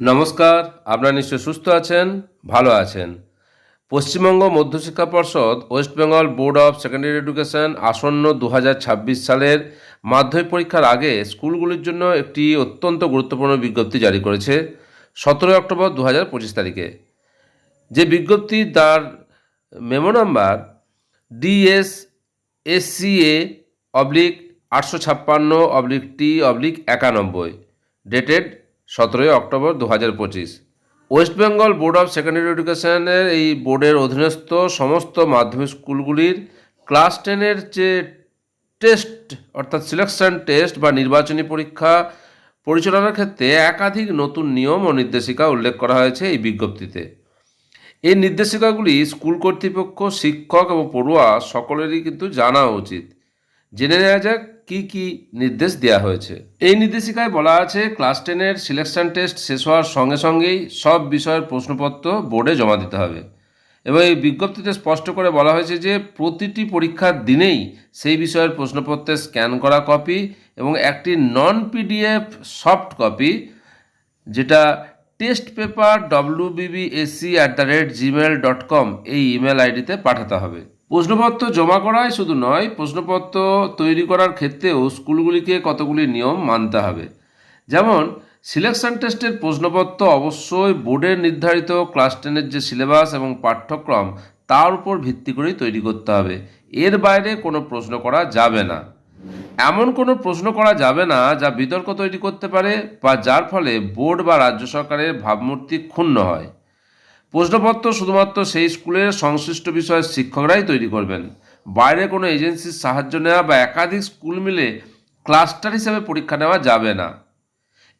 নমস্কার, আপনারা নিশ্চয় সুস্থ আছেন, ভালো আছেন। Paschimbanga Madhyashiksha Parshad, West Bengal board of secondary education আসন্ন দু হাজার ছাব্বিশ সালের মাধ্যমিক পরীক্ষার আগে স্কুলগুলির জন্য একটি অত্যন্ত গুরুত্বপূর্ণ বিজ্ঞপ্তি জারি করেছে সতেরোই অক্টোবর দু পঁচিশ তারিখে। যে বিজ্ঞপ্তি তার memo number DS SCA oblique আটশো ছাপ্পান্ন অবলিক টি অবলিক একানব্বই, ডেটেড সতেরোই অক্টোবর দু হাজার পঁচিশ। West Bengal board of secondary এডুকেশনের এই বোর্ডের অধীনস্থ সমস্ত মাধ্যমিক স্কুলগুলির ক্লাস টেনের যে টেস্ট, অর্থাৎ সিলেকশন টেস্ট বা নির্বাচনী পরীক্ষা পরিচালনার ক্ষেত্রে একাধিক নতুন নিয়ম ও নির্দেশিকা উল্লেখ করা হয়েছে এই বিজ্ঞপ্তিতে। এই নির্দেশিকাগুলি স্কুল কর্তৃপক্ষ, শিক্ষক এবং পড়ুয়া সকলেরই কিন্তু জানা উচিত। জেনে নেওয়া যাক কী কী নির্দেশ দেওয়া হয়েছে? এই নির্দেশিকায় বলা আছে, ক্লাস টেনের সিলেকশন টেস্ট শেষ হওয়ার সঙ্গে সঙ্গেই সব বিষয়ের প্রশ্নপত্র বোর্ডে জমা দিতে হবে। এবং এই বিজ্ঞপ্তিতে স্পষ্ট করে বলা হয়েছে যে, প্রতিটি পরীক্ষার দিনেই সেই বিষয়ের প্রশ্নপত্রের স্ক্যান করা কপি এবং একটি নন পিডিএফ সফট কপি যেটা test paper W BBSC at the rate Gmail dot com এই ইমেল আইডিতে পাঠাতে হবে। প্রশ্নপত্র জমা করাই শুধু নয়, প্রশ্নপত্র তৈরি করার ক্ষেত্রেও স্কুলগুলিকে কতগুলি নিয়ম মানতে হবে। যেমন সিলেকশন টেস্টের প্রশ্নপত্র অবশ্যই বোর্ডের নির্ধারিত ক্লাস টেনের যে সিলেবাস এবং পাঠ্যক্রম, তার উপর ভিত্তি করেই তৈরি করতে হবে। এর বাইরে কোনো প্রশ্ন করা যাবে না। এমন কোনো প্রশ্ন করা যাবে না যা বিতর্ক তৈরি করতে পারে বা যার ফলে বোর্ড বা রাজ্য সরকারের ভাবমূর্তি ক্ষুণ্ণ হয়। প্রশ্নপত্র শুধুমাত্র সেই স্কুলের সংশ্লিষ্ট বিষয়ের শিক্ষকরাই তৈরি করবেন। বাইরে কোনো এজেন্সির সাহায্য নেওয়া বা একাধিক স্কুল মিলে ক্লাস্টার হিসেবে পরীক্ষা নেওয়া যাবে না।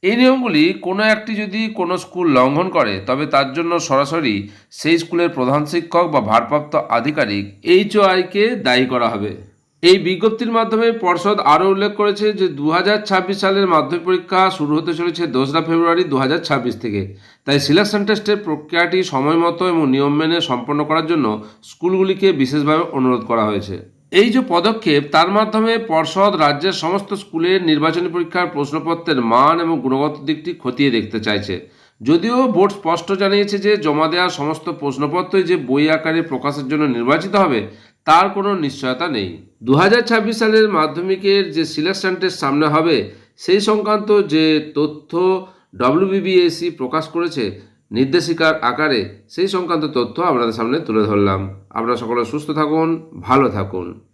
এই নিয়মগুলি কোনো একটি যদি কোনো স্কুল লঙ্ঘন করে, তবে তার জন্য সরাসরি সেই স্কুলের প্রধান শিক্ষক বা ভারপ্রাপ্ত আধিকারিক এইচওআইকে দায়ী করা হবে। এই বিজ্ঞপ্তির মাধ্যমে পর্ষদ আরও উল্লেখ করেছে যে দু হাজার ছাব্বিশ সালের মাধ্যমিক পরীক্ষা শুরু হতে চলেছে দোসরা ফেব্রুয়ারি দু হাজার ছাব্বিশ থেকে। তাই সিলেকশন টেস্টের প্রক্রিয়াটি সময় মতো এবং নিয়ম মেনে সম্পন্ন করার জন্য স্কুলগুলিকে বিশেষভাবে অনুরোধ করা হয়েছে। এই যে পদক্ষেপ, তার মাধ্যমে পর্ষদ রাজ্যের সমস্ত স্কুলের নির্বাচনী পরীক্ষার প্রশ্নপত্রের মান এবং গুণগত দিকটি খতিয়ে দেখতে চাইছে। যদিও বোর্ড স্পষ্ট জানিয়েছে যে জমা দেওয়া সমস্ত প্রশ্নপত্রই যে বই আকারে প্রকাশের জন্য নির্বাচিত হবে তার কোনো নিশ্চয়তা নেই। দু হাজার ছাব্বিশ সালের মাধ্যমিকের যে সিলেকশনটের সামনে হবে, সেই সংক্রান্ত যে তথ্য ডব্লিউবিবিএসি প্রকাশ করেছে নির্দেশিকার আকারে, সেই সংক্রান্ত তথ্য আপনাদের সামনে তুলে ধরলাম। আপনারা সকলে সুস্থ থাকুন, ভালো থাকুন।